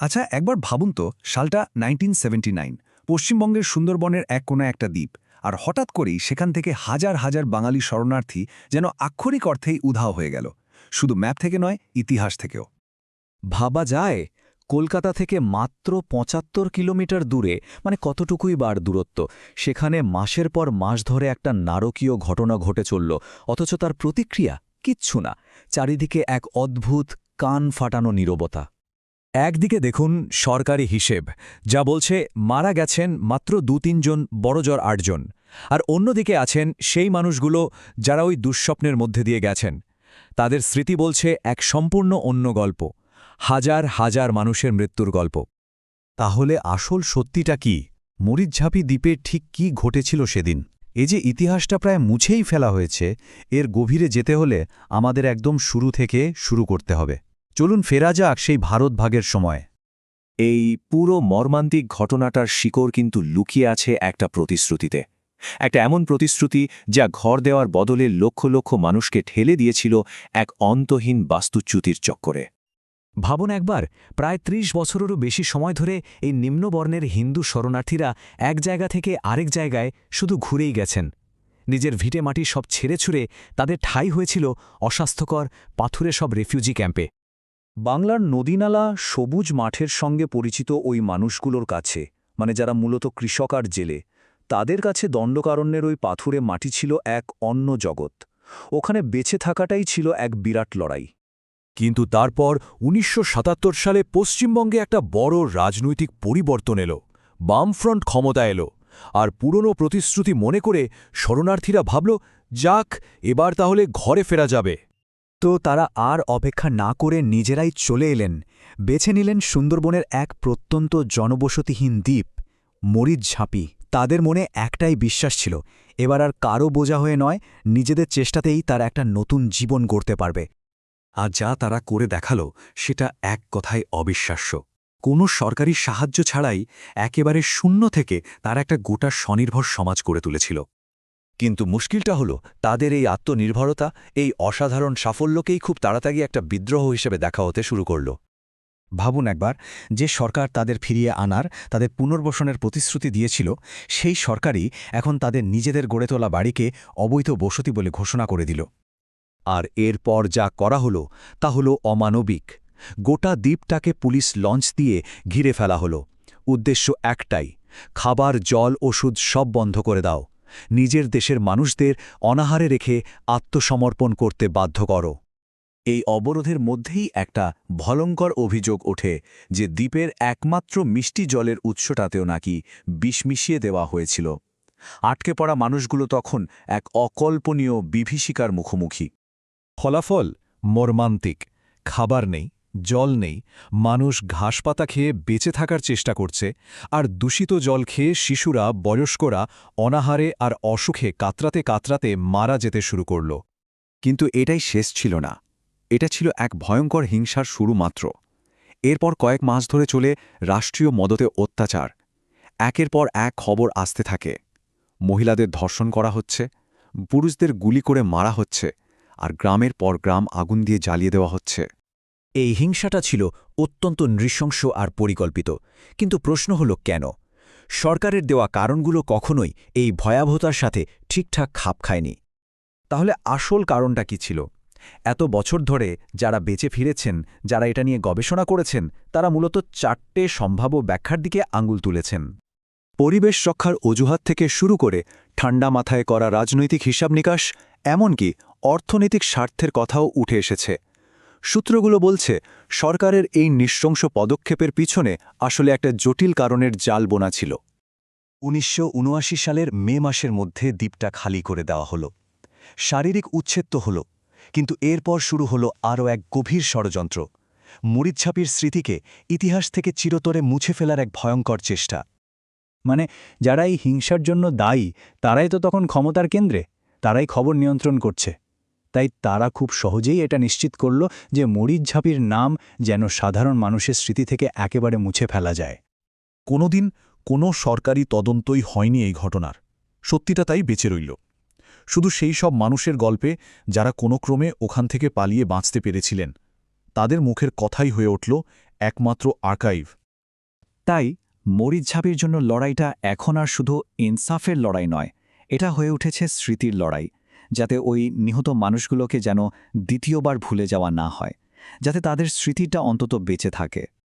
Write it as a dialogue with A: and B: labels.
A: আচ্ছা একবার ভাবুন তো, সালটা নাইনটিন পশ্চিমবঙ্গের সুন্দরবনের এক কোণা একটা দ্বীপ, আর হঠাৎ করেই সেখান থেকে হাজার হাজার বাঙালি শরণার্থী যেন আক্ষরিক অর্থেই উধাও হয়ে গেল, শুধু ম্যাপ থেকে নয়, ইতিহাস থেকেও।
B: ভাবা যায়, কলকাতা থেকে মাত্র পঁচাত্তর কিলোমিটার দূরে মানে কতটুকুই বার দূরত্ব, সেখানে মাসের পর মাস ধরে একটা নারকীয় ঘটনা ঘটে চলল, অথচ তার প্রতিক্রিয়া কিচ্ছু না, চারিদিকে এক অদ্ভুত কান ফাটানো নীরবতা। একদিকে দেখুন সরকারি হিসেব, যা বলছে মারা গেছেন মাত্র দু তিনজন বড়জর আটজন, আর অন্যদিকে আছেন সেই মানুষগুলো যারা ওই দুঃস্বপ্নের মধ্যে দিয়ে গেছেন। তাদের স্মৃতি বলছে এক সম্পূর্ণ অন্য গল্প, হাজার হাজার মানুষের মৃত্যুর গল্প।
C: তাহলে আসল সত্যিটা কি? মরিচঝাপি দ্বীপে ঠিক কি ঘটেছিল সেদিন? এ যে ইতিহাসটা প্রায় মুছেই ফেলা হয়েছে, এর গভীরে যেতে হলে আমাদের একদম শুরু থেকে শুরু করতে হবে। চলুন ফেরা যাক সেই ভারত ভাগের সময়।
D: এই পুরো মর্মান্তিক ঘটনাটার শিকড় কিন্তু লুকিয়ে আছে একটা প্রতিশ্রুতিতে। একটা এমন প্রতিশ্রুতি যা ঘর দেওয়ার বদলে লক্ষ লক্ষ মানুষকে ঠেলে দিয়েছিল এক অন্তহীন বাস্তুচ্যুতির চক্করে।
B: ভাবুন একবার প্রায় ত্রিশ বছরেরও বেশি সময় ধরে এই নিম্নবর্ণের হিন্দু শরণার্থীরা এক জায়গা থেকে আরেক জায়গায় শুধু ঘুরেই গেছেন। নিজের ভিটে মাটি সব ছেড়ে ছুড়ে তাদের ঠাই হয়েছিল অস্বাস্থ্যকর পাথুরে সব রেফিউজি ক্যাম্পে।
A: বাংলার নদীনালা সবুজ মাঠের সঙ্গে পরিচিত ওই মানুষগুলোর কাছে মানে যারা মূলত কৃষক আর জেলে, তাদের কাছে দণ্ডকারণ্যের ওই পাথুরে মাটি ছিল এক অন্য জগৎ। ওখানে বেঁচে থাকাটাই ছিল এক বিরাট লড়াই।
C: কিন্তু তারপর উনিশশো সাতাত্তর সালে পশ্চিমবঙ্গে একটা বড় রাজনৈতিক পরিবর্তন এলো, বামফ্রন্ট ক্ষমতা এলো, আর পুরনো প্রতিশ্রুতি মনে করে শরণার্থীরা ভাবল, যাক, এবার তাহলে ঘরে ফেরা যাবে।
B: তো তারা আর অপেক্ষা না করে নিজেরাই চলে এলেন। বেছে নিলেন সুন্দরবনের এক প্রত্যন্ত জনবসতিহীন দ্বীপ, মরিচ ঝাঁপি। তাদের মনে একটাই বিশ্বাস ছিল, এবার আর কারও বোঝা হয়ে নয়, নিজেদের চেষ্টাতেই তারা একটা নতুন জীবন গড়তে পারবে।
A: আর যা তারা করে দেখাল, সেটা এক কথায় অবিশ্বাস্য। কোনো সরকারি সাহায্য ছাড়াই একেবারে শূন্য থেকে তারা একটা গোটা স্বনির্ভর সমাজ করে তুলেছিল।
C: কিন্তু মুশকিলটা হলো, তাদের এই আত্মনির্ভরতা, এই অসাধারণ সাফল্যকেই খুব তাড়াতাড়ি একটা বিদ্রোহ হিসেবে দেখা হতে শুরু করল।
A: ভাবুন একবার, যে সরকার তাদের ফিরিয়ে আনার, তাদের পুনর্বাসনের প্রতিশ্রুতি দিয়েছিল, সেই সরকারই এখন তাদের নিজেদের গড়ে তোলা বাড়িকে অবৈধ বসতি বলে ঘোষণা করে দিল।
C: আর এরপর যা করা হলো, তা হলো অমানবিক। গোটা দ্বীপটাকে পুলিশ লঞ্চ দিয়ে ঘিরে ফেলা হলো। উদ্দেশ্য একটাই, খাবার, জল, ওষুধ সব বন্ধ করে দাও। নিজের দেশের মানুষদের অনাহারে রেখে আত্মসমর্পণ করতে বাধ্য করো।
D: এই অবরোধের মধ্যেই একটা ভলঙ্কর অভিযোগ ওঠে যে দ্বীপের একমাত্র মিষ্টি জলের উৎসটাতেও নাকি বিষ মিশিয়ে দেওয়া হয়েছিল। আটকে পড়া মানুষগুলো তখন এক অকল্পনীয় বিভীষিকার মুখোমুখি।
C: ফলাফল মর্মান্তিক, খাবার নেই। জল নেই। মানুষ ঘাসপাতা খেয়ে বেঁচে থাকার চেষ্টা করছে আর দূষিত জল খেয়ে শিশুরা, বয়স্করা অনাহারে আর অসুখে কাতরাতে কাতরাতে মারা যেতে শুরু করল।
D: কিন্তু এটাই শেষ ছিল না। এটা ছিল এক ভয়ঙ্কর হিংসার শুরু মাত্র। এরপর কয়েক মাস ধরে চলে রাষ্ট্রীয় মদতে অত্যাচার। একের পর এক খবর আসতে থাকে। মহিলাদের ধর্ষণ করা হচ্ছে, পুরুষদের গুলি করে মারা হচ্ছে আর গ্রামের পর গ্রাম আগুন দিয়ে জ্বালিয়ে দেওয়া হচ্ছে।
B: এই হিংসাটা ছিল অত্যন্ত নৃশংস আর পরিকল্পিত। কিন্তু প্রশ্ন হল কেন? সরকারের দেওয়া কারণগুলো কখনোই এই ভয়াবহতার সাথে ঠিকঠাক খাপ খায়নি।
A: তাহলে আসল কারণটা কি ছিল? এত বছর ধরে যারা বেঁচে ফিরেছেন, যারা এটা নিয়ে গবেষণা করেছেন, তারা মূলত চারটে সম্ভাব্য ব্যাখ্যার দিকে আঙুল তুলেছেন।
D: পরিবেশ রক্ষার অজুহাত থেকে শুরু করে ঠান্ডা মাথায় করা রাজনৈতিক হিসাব নিকাশ এমনকি অর্থনৈতিক স্বার্থের কথাও উঠে এসেছে। সূত্রগুলো বলছে, সরকারের এই নৃশংস পদক্ষেপের পিছনে আসলে একটা জটিল কারণের জাল বোনা ছিল।
A: উনিশশো উনআশি সালের মে মাসের মধ্যে দ্বীপটা খালি করে দেওয়া হলো। শারীরিক উচ্ছেদ তো হল, কিন্তু এরপর শুরু হল আরও এক গভীর ষড়যন্ত্র। মরিচ্ছাপির স্মৃতিকে ইতিহাস থেকে চিরতরে মুছে ফেলার এক ভয়ঙ্কর চেষ্টা। মানে যারা এই হিংসার জন্য দায়ী, তারাই তো তখন ক্ষমতার কেন্দ্রে, তারাই খবর নিয়ন্ত্রণ করছে। তাই তারা খুব সহজেই এটা নিশ্চিত করল যে মরিচঝাপির নাম যেন সাধারণ মানুষের স্মৃতি থেকে একেবারে মুছে ফেলা যায়।
C: কোনোদিন কোনো সরকারি তদন্তই হয়নি এই ঘটনার। সত্যিটা তাই বেঁচে রইল। শুধু সেই সব মানুষের গল্পে যারা কোনো ক্রমে ওখান থেকে পালিয়ে বাঁচতে পেরেছিলেন, তাদের মুখের কথাই হয়ে উঠল একমাত্র আর্কাইভ।
B: তাই মরিচঝাপির জন্য লড়াইটা এখন আর শুধু ইনসাফের লড়াই নয়, এটা হয়ে উঠেছে স্মৃতির লড়াই। যাতে ওই নিহত মানুষগুলোকে যেন দ্বিতীয়বার ভুলে যাওয়া না হয়, যাতে তাদের স্মৃতিটা অন্তত বেঁচে থাকে।